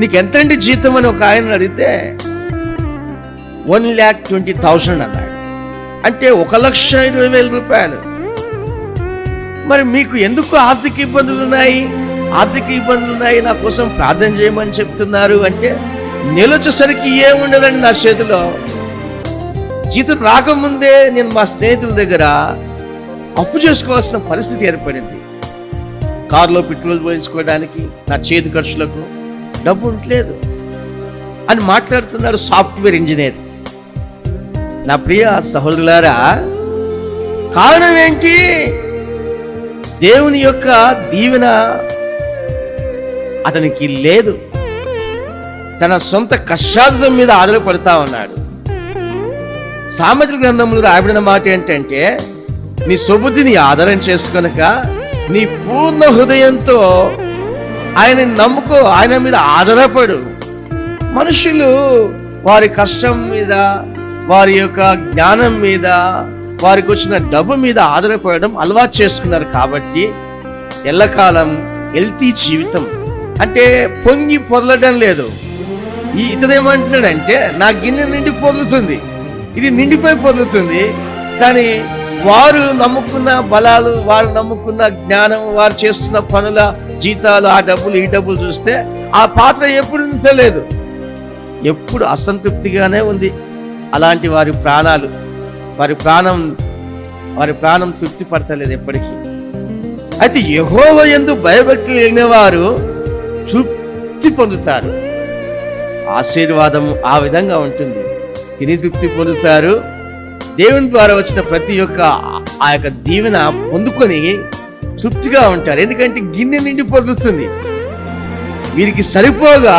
నీకు ఎంతండి జీతం అని ఒక ఆయన అడిగితే వన్ ల్యాక్ ట్వంటీ థౌసండ్ అన్నాడు. అంటే ఒక లక్ష ఇరవై వేల రూపాయలు. మరి మీకు ఎందుకు ఆర్థిక ఇబ్బందులు ఉన్నాయి? ఆర్థిక ఇబ్బందులు ఉన్నాయి నా కోసం ప్రార్థన చేయమని చెప్తున్నారు అంటే నిలొచ్చేసరికి ఏముండదండి నా చేతిలో? జీతం రాకముందే నేను మా స్నేహితుల దగ్గర అప్పు చేసుకోవాల్సిన పరిస్థితి ఏర్పడింది. కారులో పెట్రోల్ పోయించుకోవడానికి నా చేతి ఖర్చులకు డబ్బు ఉండలేదు అని మాట్లాడుతున్నాడు సాఫ్ట్వేర్ ఇంజనీర్. నా ప్రియ సహోదరులారా కారణం ఏంటి? దేవుని యొక్క దీవెన అతనికి లేదు. తన సొంత కష్టార్థం మీద ఆధారపడతా ఉన్నాడు. సామాజిక గ్రంథంలో రాయబడిన మాట ఏంటంటే నీ సొబుద్ధిని ఆధారం చేసుకొనక నీ పూర్ణ హృదయంతో ఆయన నమ్ముకో ఆయన మీద ఆధారపడు. మనుషులు వారి కష్టం మీద వారి యొక్క జ్ఞానం మీద వారికి వచ్చిన డబ్బు మీద ఆధారపడడం అలవాటు చేసుకున్నారు కాబట్టి ఎల్లకాలం హెల్తీ జీవితం. అంటే పొంగి పొదలడం లేదు. ఈ ఇతనేమంటున్నాడంటే నా గిన్నె నిండి పొదులుతుంది. ఇది నిండిపోయి పొదులుతుంది. కానీ వారు నమ్ముకున్న బలాలు వారు నమ్ముకున్న జ్ఞానం వారు చేస్తున్న పనుల జీతాలు ఆ డబ్బులు ఈ డబ్బులు చూస్తే ఆ పాత్ర ఎప్పుడు తెలియదు ఎప్పుడు అసంతృప్తిగానే ఉంది. అలాంటి వారి ప్రాణాలు వారి ప్రాణం వారి ప్రాణం తృప్తి పడతలేదు ఎప్పటికీ. అయితే యహోవ ఎందు భయభక్తి లేని వారు తృప్తి పొందుతారు. ఆశీర్వాదం ఆ విధంగా ఉంటుంది. తిని తృప్తి పొందుతారు. దేవుని ద్వారా వచ్చిన ప్రతి ఒక్క ఆ యొక్క దీవెన పొందుకొని తృప్తిగా ఉంటారు. ఎందుకంటే గిన్నె నిండి పొందుతుంది వీరికి సరిపోగా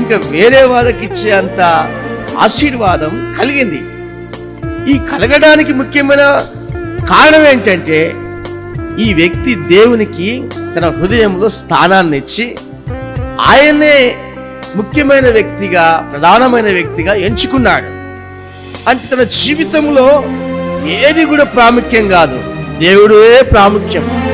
ఇంకా వేరే వాళ్ళకి ఇచ్చే అంత ఆశీర్వాదం కలిగింది. ఈ కలగడానికి ముఖ్యమైన కారణం ఏంటంటే ఈ వ్యక్తి దేవునికి తన హృదయంలో స్థానాన్ని ఇచ్చి ఆయనే ముఖ్యమైన వ్యక్తిగా ప్రధానమైన వ్యక్తిగా ఎంచుకున్నాడు. అంటే తన జీవితంలో ఏది కూడా ప్రాముఖ్యం కాదు. దేవుడే ప్రాముఖ్యం.